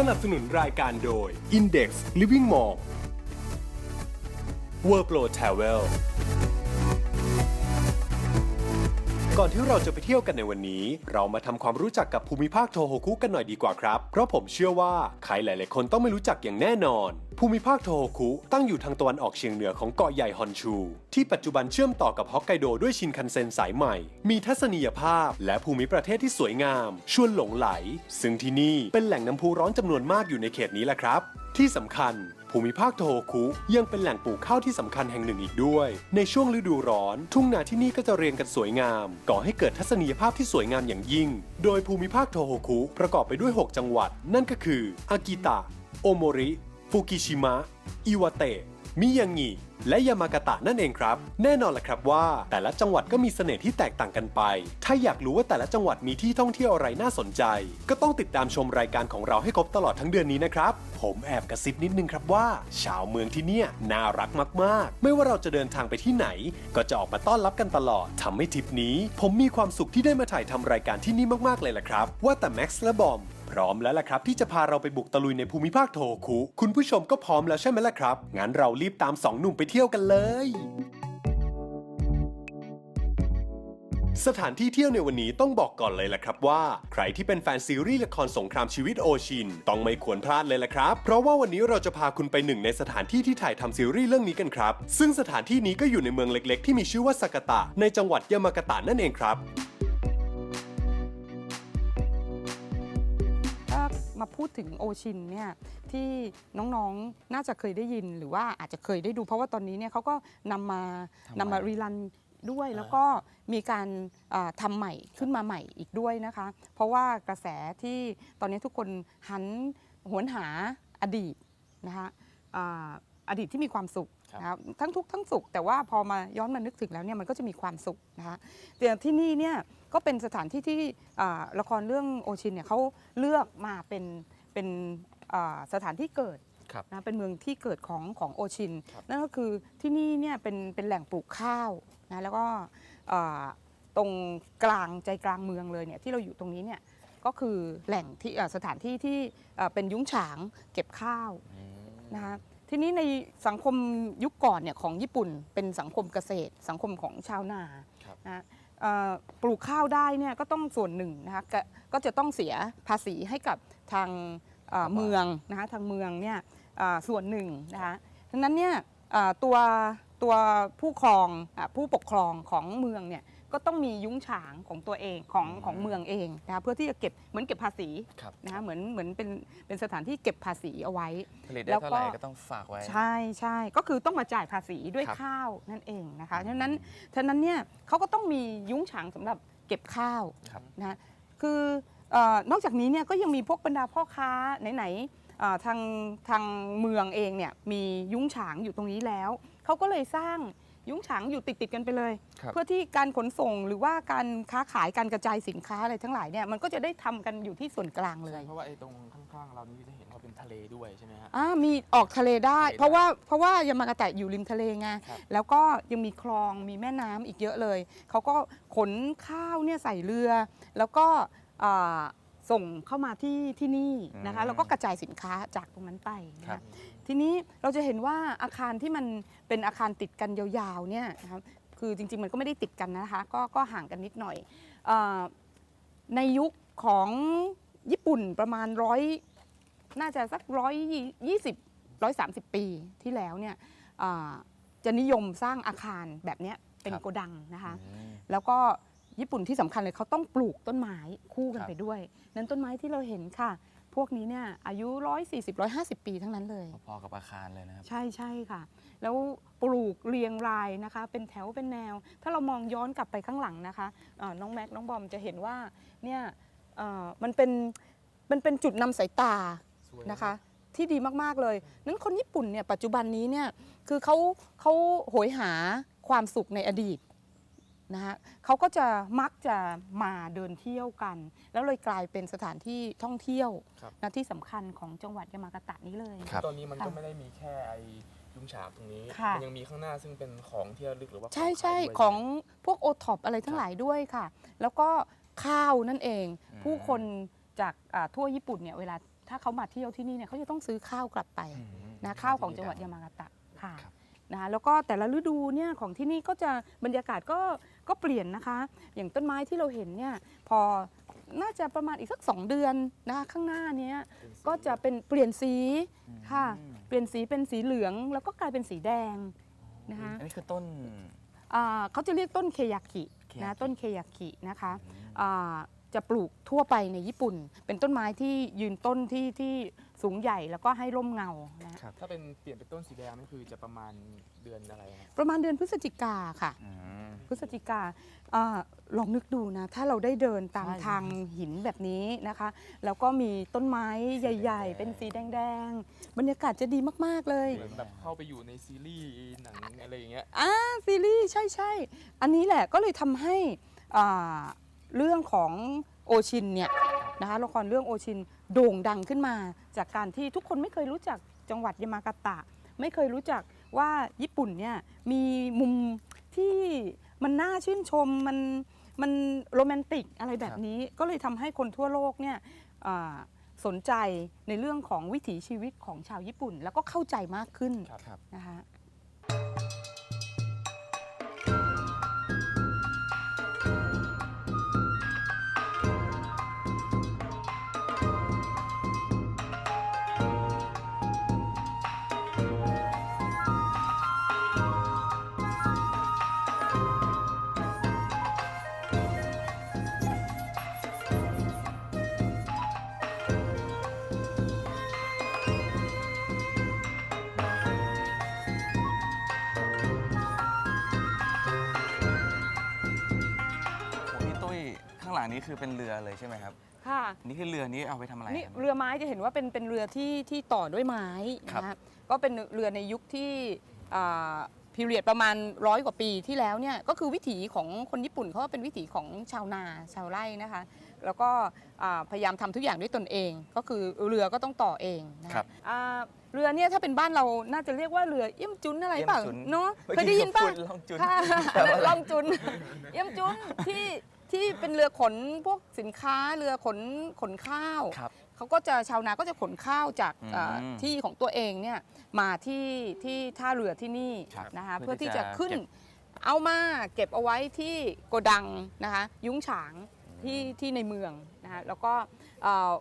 สนับสนุนรายการโดย Index Living Mall World Pro Travel ก่อนที่เราจะไปเที่ยวกันในวันนี้ เรามาทำความรู้จักกับภูมิภาคโทโฮคุกันหน่อยดีกว่าครับ เพราะผมเชื่อว่าใครหลาย ๆ คนต้องไม่รู้จักอย่างแน่นอน ภูมิภาคโทโฮคุตั้งอยู่ทางตะวันออกเฉียงเหนือของเกาะใหญ่ฮอนชู ที่ปัจจุบันเชื่อมต่อกับฮอกไกโดด้วยชินคันเซ็นสายใหม่ มีทัศนียภาพ และภูมิประเทศที่สวยงาม ชวนหลงไหล ซึ่งที่นี่เป็นแหล่งน้ำพุร้อนจำนวนมากอยู่ในเขตนี้แหละครับ ที่สำคัญ ภูมิภาคโทโฮคุยังเป็นแหล่งปลูกข้าวที่สำคัญแห่งหนึ่งอีกด้วย ในช่วงฤดูร้อน ทุ่งนาที่นี่ก็จะเรียงกันสวยงาม ก่อให้เกิดทัศนียภาพที่สวยงามอย่างยิ่ง โดยภูมิภาคโทโฮคุประกอบไปด้วย 6 จังหวัด นั่นก็คืออากิตะ โอโมริ ฟุกิชิมะ อิวาเตะ มิยางิและยามากาตะนั่นเองครับ แน่นอนแหละครับว่า แต่ละจังหวัดก็มีเสน่ห์ที่แตกต่างกันไป ถ้าอยากรู้ว่าแต่ละจังหวัดมีที่ท่องเที่ยวอะไรน่าสนใจ ก็ต้องติดตามชมรายการของเราให้ครบตลอดทั้งเดือนนี้นะครับ ผมแอบกระซิบนิดนึงครับว่า ชาวเมืองที่เนี่ยน่ารักมากๆ ไม่ว่าเราจะเดินทางไปที่ไหน ก็จะออกมาต้อนรับกันตลอดทำให้ทริปนี้ ผมมีความสุขที่ได้มาถ่ายทำรายการที่นี่มากๆเลยล่ะครับ ว่าแต่แม็กซ์และบอม พร้อมแล้วล่ะครับ ที่จะพาเราไปบุกตะลุยในภูมิภาคโทคุ คุณผู้ชมก็พร้อมแล้วใช่ไหมล่ะครับ งั้นเรารีบตามสองหนุ่มไปเที่ยวกันเลย สถานที่เที่ยวในวันนี้ต้องบอกก่อนเลยล่ะครับว่า ใครที่เป็นแฟนซีรีส์ละครสงครามชีวิตโอชิน ต้องไม่ควรพลาดเลยล่ะครับ เพราะว่าวันนี้เราจะพาคุณไปหนึ่งในสถานที่ที่ถ่ายทำซีรีส์เรื่องนี้กันครับ ซึ่งสถานที่นี้ก็อยู่ในเมืองเล็ก ๆ ที่มีชื่อว่าซากาตะ ในจังหวัดยามากาตะนั่นเองครับ มาพูดถึงโอชินเนี่ยที่น้องๆน่าจะเคยได้ยินหรือว่าอาจจะเคยได้ดูเพราะว่าตอนนี้เนี่ยเขาก็นำมาทำใหม่นำมารีรันด้วยแล้วก็มีการอ่าทำใหม่ขึ้นมาใหม่อีกด้วยนะคะ เพราะว่ากระแสที่ตอนนี้ทุกคนหันหวนหาอดีตนะคะอ่าอดีตที่มีความสุข นะครับทั้งทุกข์ทั้งสุข แต่ว่าพอมาย้อนมานึกถึงแล้วเนี่ยมันก็จะมีความสุขนะคะแต่ที่นี่เนี่ยก็เป็นสถานที่ที่อ่าละครเรื่องโอชินเนี่ยเขาเลือกมาเป็นเป็นอ่าสถานที่เกิดครับนะเป็นเมืองที่เกิดของของโอชินครับนั่นก็คือที่นี่เนี่ยเป็นเป็นแหล่งปลูกข้าวนะแล้วก็อ่าตรงกลางใจกลางเมืองเลยเนี่ยที่เราอยู่ตรงนี้เนี่ยก็คือแหล่งที่อ่าสถานที่ที่อ่าเป็นยุ้งฉางเก็บข้าวอืมนะคะ ทีนี้ในสังคมยุคก่อนเนี่ยของญี่ปุ่นเป็นสังคมเกษตร สังคมของชาวนาครับ นะเอ่อปลูกข้าวได้เนี่ยก็ต้องส่วนหนึ่งนะคะก็ก็จะต้องเสียภาษีให้กับทางเอ่อเมืองนะคะทางเมืองเนี่ยเอ่อส่วนหนึ่งนะคะดังนั้นเนี่ยเอ่อตัวตัวผู้ครองอะผู้ปกครองของเมืองเนี่ย ก็ต้องมียุ้งฉางของตัวเองของของเมืองเองนะคะเพื่อที่จะเก็บเหมือนเก็บภาษีครับนะคะเหมือนเหมือนเป็นเป็นสถานที่เก็บภาษีเอาไว้ ผลิตได้แล้วก็เท่าไหร่ก็ต้องฝากไว้ ใช่ใช่ก็คือต้องมาจ่ายภาษีด้วยครับ ข้าวนั่นเองนะคะฉะนั้นฉะนั้นเนี่ยเขาก็ต้องมียุ้งฉางสำหรับเก็บข้าว ครับ นะคือเออนอกจากนี้เนี่ยก็ยังมีพวกบรรดาพ่อค้าไหนๆเอ่อทางทางเมืองเองเนี่ยมียุ้งฉางอยู่ตรงนี้แล้ว เขาก็เลยสร้าง ยุ้งฉางอยู่ติดติดๆกันไปเลย ครับ เพื่อที่การขนส่งหรือว่าการค้าขายการกระจายสินค้าอะไรทั้งหลายเนี่ยมันก็จะได้ทำกันอยู่ที่ส่วนกลางเลยเพราะว่าไอ้ตรงข้างๆ เรานี่จะเห็นว่าเป็นทะเลด้วยใช่ไหมฮะ อ่ามีออกทะเลได้ ทะเลได้เพราะว่าเพราะว่ายามากาตะอยู่ริมทะเลไงครับ แล้วก็ยังมีคลองมีแม่น้ำอีกเยอะเลยเขาก็ขนข้าวเนี่ยใส่เรือ แล้วก็อ่าส่งเข้ามาที่ที่นี่นะคะอืม แล้วก็กระจายสินค้าจากตรงนั้นไปนะครัคะ บ ทีนี้เราจะเห็นว่าอาคารที่มันเป็นอาคารติดกันยาวๆเนี่ยนะครับคือจริงๆมันก็ไม่ได้ติดกันนะคะก็ก็ห่างกันนิดหน่อยอาในยุคของญี่ปุ่นประมาณร้อยน่าจะสักร้อยยี่สิบร้อยสามสิบปีที่แล้วเนี่ยอ่าจะนิยมสร้างอาคารแบบเนี้ยเป็นครับโกดังนะคะอืมแล้วก็ญี่ปุ่นที่สำคัญเลยเขาต้องปลูกต้นไม้คู่กันครับไปด้วย นั้นต้นไม้ที่เราเห็นค่ะ พวกนี้เนี่ยอายุ 140 150 ปีทั้งนั้นเลย พอๆกับอาคารเลยนะครับ ใช่ใช่ค่ะ แล้วปลูกเรียงรายนะคะ เป็นแถวเป็นแนว ถ้าเรามองย้อนกลับไปข้างหลังนะคะเอ่อน้องแม็กน้องบอมจะเห็นว่าเนี่ยเอ่อมันเป็นมันเป็นจุดนำสายตา สวยนะคะที่ดีมาก ๆ เลยนั้นคนญี่ปุ่นเนี่ยปัจจุบันนี้เนี่ยคือเขาเขาโหยหาความสุขในอดีต นะคะเขาก็จะมักจะมาเดินเที่ยวกัน แล้วเลยกลายเป็นสถานที่ท่องเที่ยวครับ นะที่สำคัญของจังหวัดยามากาตะนี้เลย ครับ ตอนนี้มันก็ค่ะไม่ได้มีแค่ไอ้ยุ้งฉางตรงนี้ ค่ะ มัยังมีข้างหน้าซึ่งเป็นของที่ระลึกหรือว่าใช่ขายใช่ด้วยของใช่ไหมพวกโอท็อปอะไรทั้งหลายด้วยค่ะ แล้วก็ข้าวนั่นเอง อืม ผู้คนจากอ่าทั่วญี่ปุ่นเนี่ยเวลาถ้าเขามาเที่ยวที่นี่เนี่ยเขาจะต้องซื้อข้าวกลับไปอืม นะข้าวของจังหวัดยามากาตะค่ะครับ นะคะแล้วก็แต่ละฤดูเนี่ยของที่นี่ก็จะบรรยากาศก็ ก็เปลี่ยนนะคะ อย่างต้นไม้ที่เราเห็นเนี่ยพอน่าจะประมาณอีกสักสองเดือนนะคะข้างหน้าเนี้ยก็จะเป็นเปลี่ยนสีค่ะ เปลี่ยนสีเป็นสีเหลือง แล้วก็กลายเป็นสีแดงนะคะอันนี้คือต้น อ่าเขาจะเรียกต้นเคยากิเคยากินะต้นเคยากินะคะอ่า จะปลูกทั่วไปในญี่ปุ่น เป็นต้นไม้ที่ยืนต้นที่ที่สูงใหญ่แล้วก็ให้ร่มเงานะถ้าเป็นเปลี่ยนเป็นต้นสีแดงนี่คือจะประมาณเดือนอะไรฮะประมาณเดือนพฤศจิกาค่ะอืมพฤศจิกาอาลองนึกดูนะ ถ้าเราได้เดินตามใช่ทางหินแบบนี้นะคะ แล้วก็มีต้นไม้ใหญ่แดงๆๆเป็นสีแดงๆบรรยากาศจะดีมากๆเลย เหมือนแบบเข้าไปอยู่ในซีรีส์หนังอะไรอย่างเงี้ยอ่าซีรีส์ใช่ใช่อันนี้แหละก็เลยทำให้อ่า เรื่องของโอชินเนี่ยนะคะละครเรื่องโอชินโด่งดังขึ้นมา จากการที่ทุกคนไม่เคยรู้จักจังหวัดยามากาตะ ไม่เคยรู้จักว่าญี่ปุ่นเนี่ยมีมุมที่มันน่าชื่นชมมันมันโรแมนติกอะไรแบบนี้ก็เลยทำให้คนทั่วโลกเนี่ยอ่าสนใจในเรื่องของวิถีชีวิตของชาวญี่ปุ่น แล้วก็เข้าใจมากขึ้นครับนะคะางหลังนี้คือเป็นเรือเลยใช่ไหมครับ ค่ะนี่คือเรือนี้เอาไปทำอะไรนี่ครับเรือไม้จะเห็นว่าเป็นเป็นเรือที่ที่ต่อด้วยไม้ครับนะคะก็เป็นเรือในยุคที่พิเรียดประมาณร้อยกว่าปีที่แล้วเนี่ยก็คือวิถีของคนญี่ปุ่นเขาก็เป็นวิถีของชาวนาชาวไร่นะคะ แล้วก็อ่าพยายามทำทุกอย่างด้วยตนเอง ก็คือเรือก็ต้องต่อเองนะครับอ่าเรือเนี่ยถ้าเป็นบ้านเราน่าจะเรียกว่าเรือเอี่ยมจุนอะไรเปล่าเอี่ยมจุนเนาะมื่อเคยได้ยินป่ะพูล่องจุนค่ะแปลว่าอะไร ล่องจุน เยี่ยมจุนที่ ที่เป็นเรือขนพวกสินค้าเรือขนขนข้าวครับเขาก็จะชาวนาก็จะขนข้าวจากอืมเอ่อที่ของตัวเองเนี่ยมาที่ที่ท่าเรือที่นี่ครับนะคะเพื่เพื่ออที่ที่จะจะขึ้น เก็บ เอามาเก็บเอาไว้ที่โกดังนะคะยุ้งฉางที่ที่ในเมืองนะคะแล้วก็เอ่อ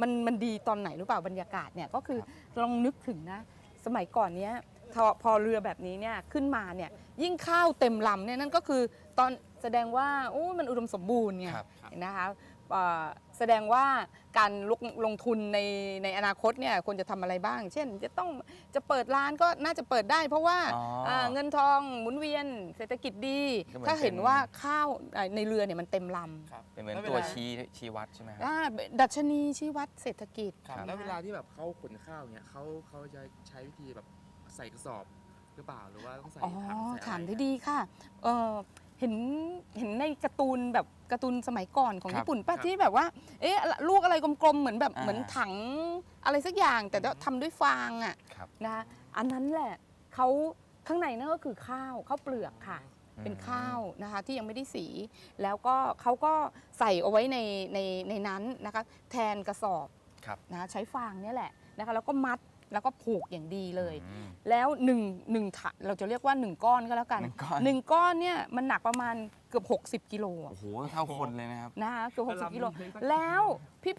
มันมันดีตอนไหนรู้เปล่าบรรยากาศเนี่ยก็คือลองนึกถึงนะสมัยก่อนเนี้ยพอพอเรือแบบนี้เนี่ยขึ้นมาเนี่ยยิ่งข้าวเต็มลำเนี่ยนั่นก็คือตอน แสดงว่าโอ้มันอุดมสมบูรณ์ไงครับ นะคะเอ่อแสดงว่าการลงลงทุนในในอนาคตเนี่ยควรจะทำอะไรบ้าง เช่น จะต้องจะเปิดร้านก็น่าจะเปิดได้ เพราะว่าอ๋ออ่าเงินทองหมุนเวียนเศรษฐกิจดี ก็เหมือนถ้าเห็นเป็น ว่าข้าวอ่าในเรือเนี่ยมันเต็มลครับเป็นเหมือนแล้วตัวลาชี้ชี้วัดใช่ไหมครับำอ่าดัชนีชี้วัดเศรษฐกิจครับครับแล้วเวลาที่แบบเขาขนข้าวเนี่ยเขาเขาจะใช้วิธีแบบใส่กระสอบหรือเปล่าหรือว่าต้องใส่อ๋อถังใส่อะไรถามได้ดีค่ะเออ เห็นเห็นในการ์ตูนแบบการ์ตูนสมัยก่อนของครับญี่ปุ่นป้าที่แบบว่า เอ๊ะลูกอะไรกลมๆเหมือนแบบอ่า เหมือนถังอะไรสักอย่าง แต่ว่าทำด้วยฟางอะครับนะคะอันนั้นแหละเขาข้างในนั่นก็คือข้าวข้าวเปลือกค่ะ เป็นข้าวนะคะที่ยังไม่ได้สี แล้วก็เขาก็ใส่เอาไว้ในในในนั้นนะคะแทนกระสอบครับ นะใช้ฟางเนี่ยแหละนะคะแล้วก็มัด แล้วก็ผูกอย่างดีเลยอืมแล้วหนึ่งหนึ่งถะเราจะเรียกว่าหนึ่งก้อนก็แล้วกันหนึ่งก้อน หนึ่งก้อนเนี่ยมันหนักประมาณเกือบ 60 กิโลอะ โอ้โหเท่าคนเลยนะครับ นะคะเกือบแล้ว60กิโลลำหนึ่งสักแล้ว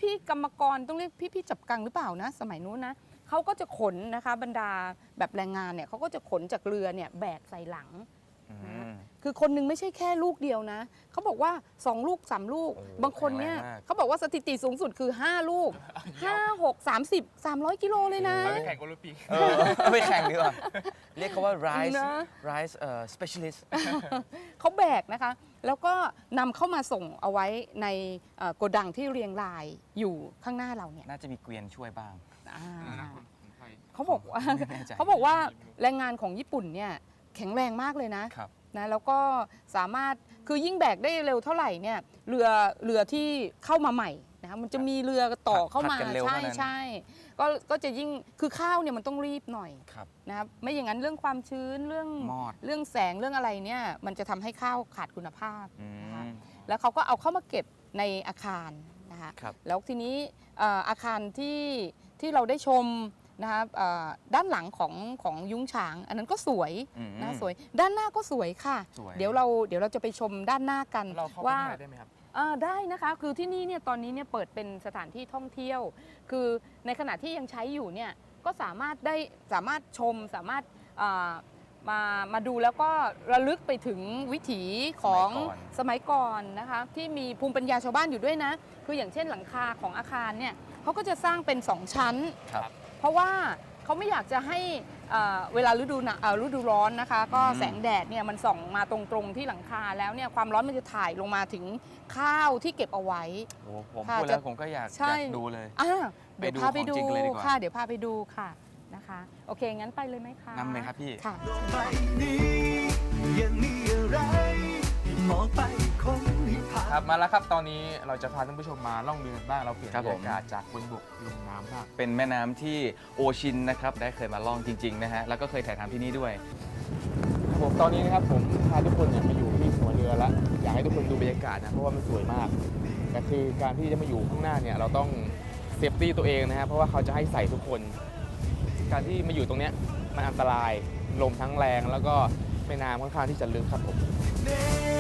พี่ๆกรรมกรต้องเรียกพี่ๆจับกังหรือเปล่านะ สมัยนู้นนะเขาก็จะขนนะคะบรรดาแบบแรงงานเนี่ยเขาก็จะขนจากเรือเนี่ยแบกใส่หลัง อืม คือคนหนึงไม่ใช่แค่ลูกเดียวนะเขาบอกว่า 2 ลูก 3 ลูก โอ้โหบางคนเนี่ยแข็งแรงมาก เขาบอกว่าสถิติสูงสุดคือ 5 ลูก 5 6 30 300 กิโลเลยนะ ไปแข่งโอลิมปิก เออเอาไปแข่งดีกว่า เรียกเขาว่า rise นะ rise เอ่อ specialist เขาแบกนะคะ แล้วก็นำเข้ามาส่งเอาไว้ในเอ่อโกดังที่เรียงรายอยู่ข้างหน้าเราเนี่ยน่าจะมีเกวียนช่วยบ้าง อ่าคนคนไทยเขาบอกว่า ไม่แน่ใจ เขาบอกว่าแรงงานของญี่ปุ่นเนี่ยแข็งแรงมากเลยนะ ครับ นะแล้วก็สามารถคือยิ่งแบกได้เร็วเท่าไหร่เนี่ยเรือเรือที่เข้ามาใหม่นะคะมันจะมีเรือต่อเข้ามาผลัดกันเร็วใช่เท่านั้น ใช่ก็ก็จะยิ่งคือข้าวเนี่ยมันต้องรีบหน่อยครับ นะครับไม่อย่างนั้นเรื่องความชื้นเรื่องมอด เรื่องแสงเรื่องอะไรเนี่ยมันจะทำให้ข้าวขาดคุณภาพ อืนะคะมแล้วเขาก็เอาเข้ามาเก็บในอาคารนะคะครับ แล้วทีนี้เอ่ออาคารที่ที่เราได้ชม นะคะเอ่อด้านหลังของของยุ้งฉาง อันนั้นก็สวยอืม นะสวยด้านหน้าก็สวยค่ะ สวย เดี๋ยวเราเดี๋ยวเราจะไปชมด้านหน้ากันเราเข้าไปว่าข้างในได้ไหมครับอ่าได้นะคะคือที่นี่เนี่ยตอนนี้เนี่ยเปิดเป็นสถานที่ท่องเที่ยว คือในขณะที่ยังใช้อยู่เนี่ยก็สามารถได้สามารถชมสามารถอ่ามามาดูแล้วก็ระลึกไปถึงวิถีของสมัยก่อนสมัยก่อนนะคะที่มีภูมิปัญญาชาวบ้านอยู่ด้วยนะ คืออย่างเช่นหลังคาของอาคารเนี่ยเขาก็จะสร้างเป็นสองชั้น ครับ เพราะว่าเขาไม่อยากจะให้เอ่อเวลาฤดูหนาเอ่อฤดูร้อนนะคะ ก็อืมแสงแดดเนี่ยมันส่องมาตรงๆที่หลังคาแล้วเนี่ยความร้อนมันจะถ่ายลงมาถึงข้าวที่เก็บเอาไว้โอ้ผมค่ะพูดแล้วจะผมก็อยากใช่อยากดูเลยอ่าเดี๋ยวพาไปไปดูดูของจริงเลยดีกว่าค่ะ เดี๋ยวพาไปดูค่ะนะคะ โอเคงั้นไปเลยไหมคะนำเลยครับพี่ค่ะใบนี้ยัง มีอะไรให้มองไปคงให้ผ่านครับมาแล้วครับตอนนี้เราจะพาท่านผู้ชมมาล่องเรือกันบ้างเราเปลี่ยนครับบรผรมยากาศจากบนบกลงน้ำบ้างเป็นแม่น้ำที่โอชินนะครับ ได้เคยมาล่องจริง ๆ นะฮะ แล้วก็เคยถ่ายทำที่นี่ด้วย ครับผมตอนนี้นะครับผมพาทุกคนเนี่ยมาอยู่ที่หัวเรือแล้วอยากให้ทุกคนดูบรรยากาศนะเพราะว่ามันสวยมากแต่คือการที่จะมาอยู่ข้างหน้าเนี่ยเราต้องเซฟตี้ตัวเองนะครับเพราะว่าเขาจะให้ใส่ทุกคน การที่มาอยู่ตรงเนี้ยมันอันตรายลมทั้งแรงแล้วก็แม่น้ำค่อนข้างที่จะลึกครับผม เน